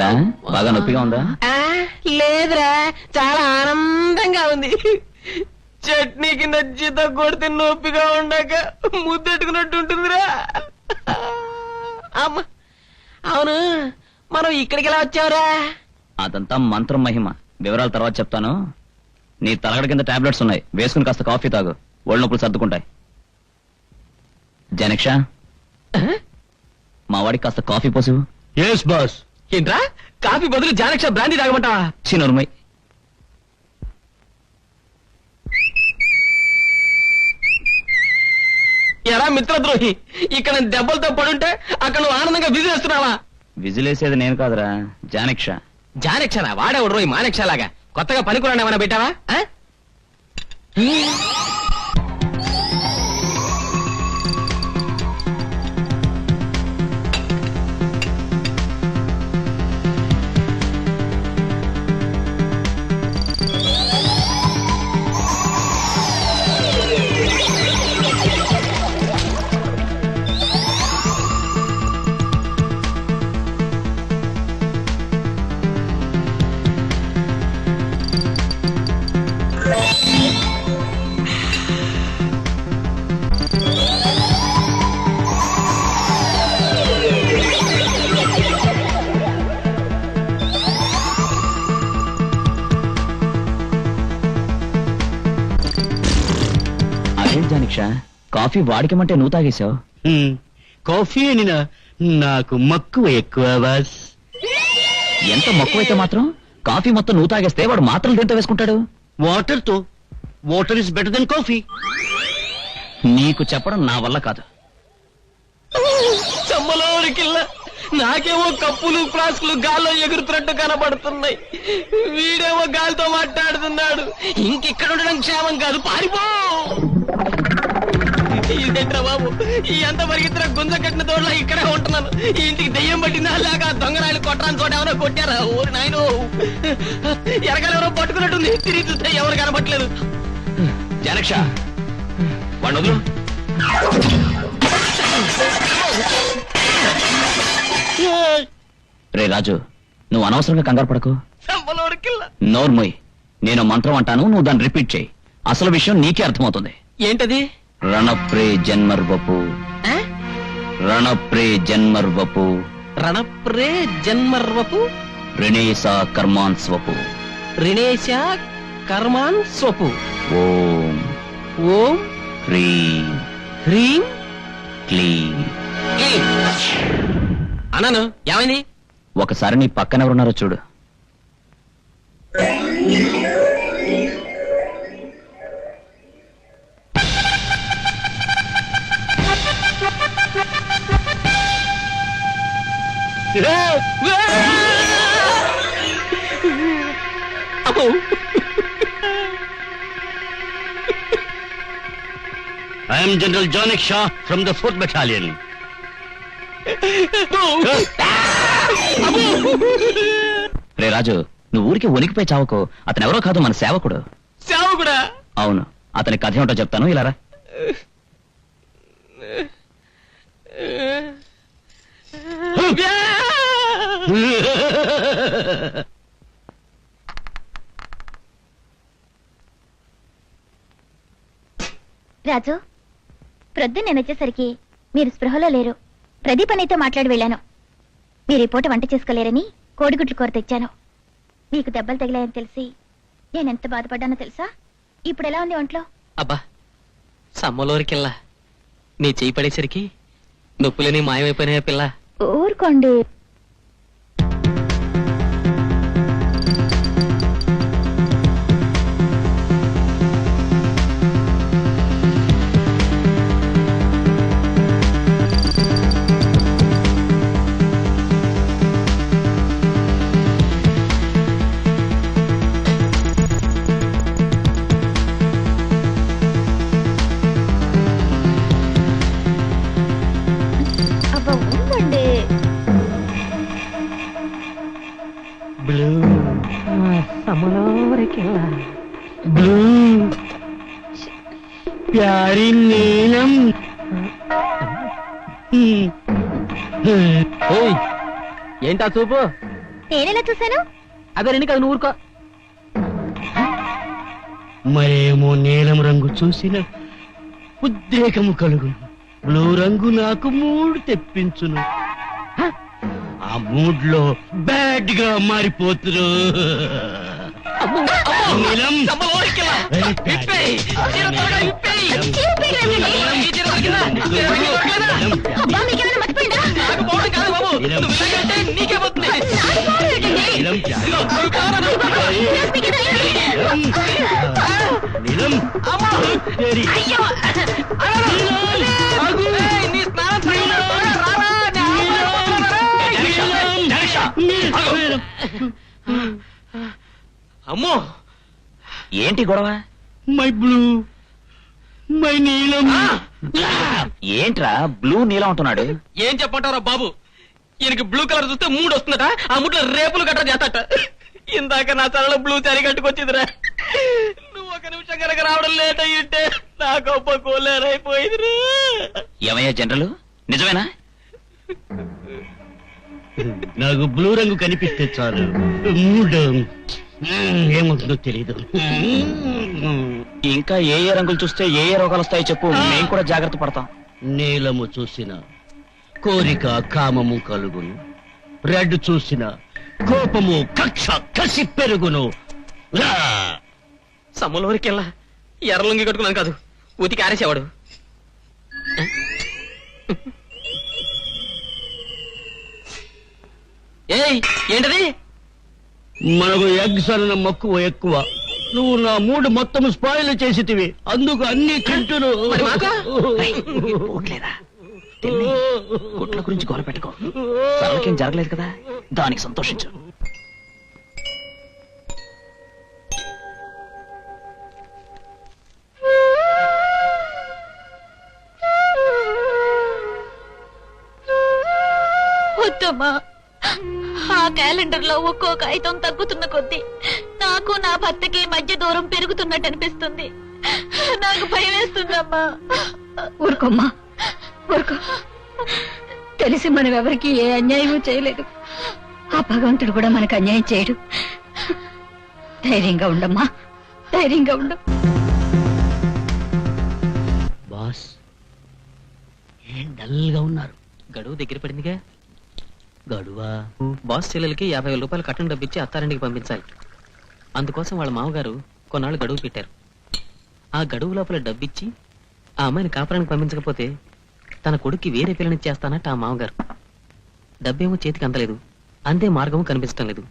ఎరా బాగా నొప్పిగా ఉందా? ఆ, లేదురా చాలా ఆనందంగా ఉంది. చట్నీ కింద జీత కొడితే నొప్పిగా ఉండక ముద్దెట్టుకున్నట్టు ఉంటుందిరా. అమ్మ అవును మనం ఇక్కడికి ఎలా వచ్చావురా? అదంతా మంత్రం మహిమ వివరాలు తర్వాత చెప్తాను. నీ తలగడ కింద టాబ్లెట్స్ ఉన్నాయి. వేసుకుని కాస్త కాఫీ తాగు. ఒళ్ళు నొప్పులు సర్దుకుంటాయి. జనక్ష మా వాడికి కాస్త కాఫీ పోసు. ఎస్ బాస్ ఏంట్రా? కాఫీ బదులు జానక్ష బ్రాందీ తాగమంటావా? చిన్నరుమై. ఎరా మిత్రద్రోహి ఇక్కడ నేను దెబ్బలతో పడుంటే అక్కడ నువ్వు ఆనందంగా బిజీ చేస్తున్నావా విజిలేసేది నేను కాదురా జానక్ష. జానక్షనా? వాడేవాడు రోయి? మానక్ష లాగా కొత్తగా పనికిరాని ఏమైనా పెట్టావా? జానక్ష కాఫీ వాడికమంటే నువ్వు తాగేశావు. కాఫీ అని నా- నాకు మక్కువ ఎక్కువ బాస్. ఎంత మక్కువైతే మాత్రం కాఫీ మొత్తం నువ్వు తాగేస్తే వాడు మాత్రం దేంతో వేసుకుంటాడు? వాటర్తో water is better than coffee. నీకు చెప్పడం నా వల్ల కాదు. నాకేమో కప్పులు ఫ్లాస్కులు గాల్లో ఎగురుతున్నట్టు కనబడుతున్నాయి. వీడేమో గాలితో మాట్లాడుతున్నాడు. ఇంకెక్కడ ఉండడం క్షేమం కాదు పారిపో! ఇదేంట్రా బాబు? ఈ అంత పరిగెత్తిన గుంజ కట్టిన తోడలా ఇక్కడే ఉంటున్నాను. ఈ ఇంటికి దెయ్యం పట్టిందా లేక దొంగరాయలు కొట్టడానికి చోట ఎవరో కొట్టారా? ఊరి నాయన. ఎవరో పట్టుకున్నట్టుంది. తిరిగి చూస్తే ఎవరు కనబట్టలేదు జానక్ష వాడు వదులు. రే రాజు నువ్వు అనవసరంగా కంగారు పడకు. నోర్మోయ్ నేను మంత్రం అంటాను నువ్వు దాన్ని రిపీట్ చేయి. అసలు విషయం నీకే అర్థమవుతుంది. ఏంటది? రణప్రే జన్మర్వపు? రణప్రే జన్మర్వపు. రణప్రే జన్మర్వపు? రిణేసా కర్మాన్ స్వపు. రిణేశ కర్మాన్ స్వపు. ఓం. ఓం. హ్రీం. హ్రీం. క్లీం. క్లీం. అన్నాను ఏమైంది? ఒకసారి నీ పక్కన ఎవరున్నారో చూడు. అమ్మో. I'm general Janik Shah from the fourth battalion రే రాజు నువ్వు ఊరికి వణికిపోయి చావకు. అతను ఎవరో కాదు మన సేవకుడు. సేవకుడా? అవును అతని కథ ఏమిటో చెప్తాను ఇలా రా. రాజు ప్రొద్దున నేను వచ్చేసరికి మీరు స్పృహలో లేరు. ప్రదీప్ అన్నయ్యతో మాట్లాడి వెళ్ళాను. మీరు ఈ పూట వంట చేసుకోలేరని కోడిగుడ్లు కూర తెచ్చాను. మీకు దెబ్బలు తగిలాయని తెలిసి నేను ఎంత బాధపడ్డానో తెలుసా? ఇప్పుడు ఎలా ఉంది ఒంట్లో? అబ్బా సమ్మలోరికెల్లా. నీ చేయి పడేసరికి నొప్పులని మాయమైపోయినాయా పిల్ల. ఊరుకోండి. ప్యారి నీలం ఓయ్ ఏంటా చూపు? నేనెలా చూశాను? అదే రండి కదా నువ్వు ఊరుకో. మరేమో నీలం రంగు చూసిన ఉద్రేకము కలుగును. బ్లూ రంగు నాకు మూడు తెప్పించును! ఆ మూడ్లో బ్యాడ్గా మారిపోతురు నీలం. చంపలు ఊరికెళ్ళా. విప్పేయ్. చీర త్వరగా విప్పేయ్. ఈ చీర దొరికిందా? చీర దొరికిందా? అబ్బా మీకేమైనా మర్చిపోయిందా నాకు పోవడం కాదు బాబు. నువ్వు ఇలాగంటే నీకే పోతుంది నీలం ఇదిగో, నువ్వు కావాలా? నాకు? నీలం అమ్మా! తెరి. అయ్యో! ఆగు. ఏయ్, నీ స్నానం త్వరగా రారా, నీ ఆవు నీలం. అమ్మో. ఏంటి గొడవ? మై బ్లూ మై నీలం. ఏంట్రా బ్లూ నీలం అంటున్నాడు? ఏం చెప్పంటారా బాబు? ఈయనకి బ్లూ కలర్ చూస్తే మూడు వస్తుందట ఆ ముట్లో రేపులు గట్రా చేస్తాట. ఇందాక నా తలలో బ్లూ చరి కట్టుకొచ్చిందిరా. నువ్వు ఒక నిమిషం కనుక రావడం లేట్ అయ్యింటే నా గొప్ప కోలేరైపోయిందిరా. ఏమయ్యా జనరల్? నిజమేనా? నాకు బ్లూ రంగు కనిపిస్తే చాలు. మూడు. ఏమవుతుందో తెలీదు. ఇంకా ఏ ఏ రంగులు చూస్తే ఏ ఏ రోగాలు వస్తాయో చెప్పు. మేము కూడా జాగ్రత్త పడతాం. నీలము చూసిన కోరిక కామము కలుగును. రెడ్ చూసిన కోపము కక్ష కసి పెరుగును. రా! సమ్మలోరికెళ్ళా ఎర్రలుంగి కట్టుకున్నాను కాదు. ఉతికి ఆరేసేవాడు ఏయ్ ఏంటది? మనకు ఎగ్స్ అన్న మక్కువ ఎక్కువ. నువ్వు నా మూడు మొత్తం స్పాయిల్ చేసితివి. అందుకు అన్ని? పోట్లేదా గుట్ల గురించి గోల పెట్టుకో. సరళకేం జరగలేదు కదా? దానికి సంతోషించు. వద్దమ్మా. ఆ క్యాలెండర్లో ఒక్కో కాగితం తగ్గుతున్న కొద్దీ నాకు నా భర్తకి మధ్య దూరం పెరుగుతున్నట్టు అనిపిస్తుంది. నాకు భయం వేస్తుందమ్మా. ఊరుకోమ్మా. ఊరుకో. తెలిసి మనం ఎవరికి ఏ అన్యాయమూ చేయలేదు. ఆ భగవంతుడు కూడా మనకు అన్యాయం చేయడు. ధైర్యంగా ఉండమ్మా. ధైర్యంగా ఉండు. బాస్ ఏం డల్గా ఉన్నారు? గడువు దగ్గర పడిందిగా? గడువా? బాస్ చెల్లెలకి యాభై వేల రూపాయలు కట్టం డబ్బిచ్చి అత్తారింటికి పంపించాలి. అందుకోసం వాళ్ళ మామగారు కొన్నాళ్ళు గడువు పెట్టారు. ఆ గడువు లోపల డబ్బిచ్చి ఆ అమ్మాయిని కాపురానికి పంపించకపోతే తన కొడుక్కి వేరే పిల్లనిచ్చేస్తానట్ట ఆ మామగారు. డబ్బేమో చేతికి అందలేదు. అంతే మార్గము కనిపించడం లేదు.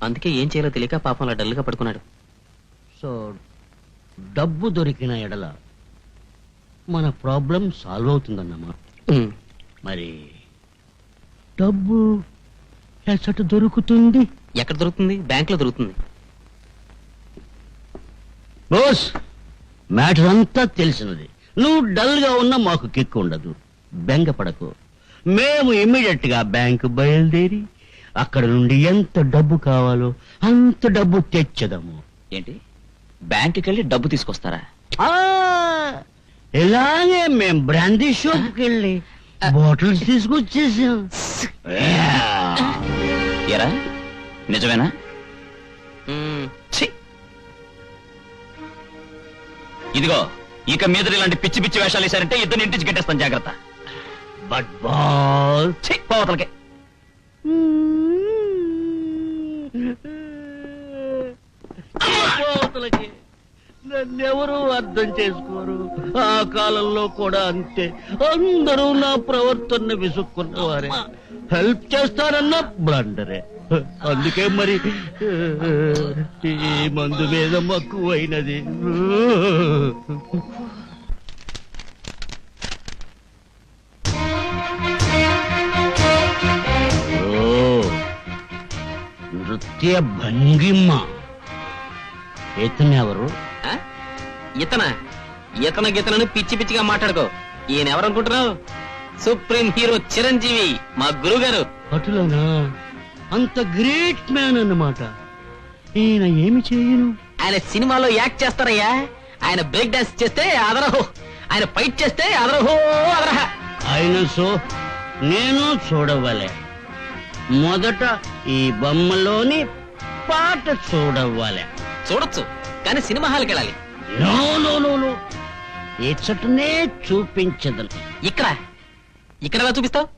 అందుకే ఏం చేయాలో తెలియక పాపం అలా డల్గా పడుకున్నాడు. సో డబ్బు దొరికిన ఎడల మన ప్రాబ్లం సాల్వ్ అవుతుందన్నమా ఉమ్. మరి డబ్బు ఎచ్చట దొరుకుతుంది. ఎక్కడ దొరుకుతుంది? బ్యాంక్లో దొరుకుతుంది. బోస్ మ్యాటర్ అంతా తెలిసినది. నువ్వు డల్గా ఉన్నా మాకు కిక్ ఉండదు. బెంగపడకు. మేము ఇమ్మీడియట్గా బ్యాంకు బయలుదేరి అక్కడ నుండి ఎంత డబ్బు కావాలో అంత డబ్బు తెచ్చదము. ఏంటి? బ్యాంకుకి వెళ్ళి డబ్బు తీసుకొస్తారా? ఇలాగే మేం బ్రాందీ షాప్కి వెళ్ళి బాటిల్స్ తీసుకొచ్చేసాం. ఎరా? నిజమేనా! ఇదిగో ఇక మీద ఇలాంటి పిచ్చి పిచ్చి వేషాలు వేశారంటే ఇద్దరు ఇంటికి గట్టేస్తాను జాగ్రత్త. But ball. ఛీ, పోవతలకి నన్నెవరూ అర్థం చేసుకోరు. ఆ కాలంలో కూడా అంతే. అందరూ నా ప్రవర్తన విసుక్కున్నవారే. హెల్ప్ చేస్తారన్న బ్లండరే. అందుకే మరి ఈ మందు మీద మక్కువైనది. ఓ నృత్య భంగిమ. ఇతనెవరు ఆ? ఇతన ఇతన గితనని పిచ్చి పిచ్చిగా మాట్లాడుకో. ఈయన ఎవరనుకుంటున్నావు? సుప్రీం హీరో చిరంజీవి మా గురుగారు. అటులనా? అంత గ్రేట్ మ్యాన్ అన్నమాట. ఈయన ఏమి చేయను? ఆయన సినిమాలో యాక్ట్ చేస్తారయ్యా. ఆయన బ్రేక్ డాన్స్ చేస్తే అదరహో ఆయన ఫైట్ చేస్తే అదరహో అదరహ ఆయన సో నేను చూడవలే. మొదట ఈ బొమ్మలోని పాట చూడవ్వాలి చూడొచ్చు కానీ సినిమా హాల్కి వెళ్ళాలి నో నో నో నో. ఇచ్చటనే చూపించదను ఇక్కడ. ఇక్కడ ఎలా చూపిస్తావు?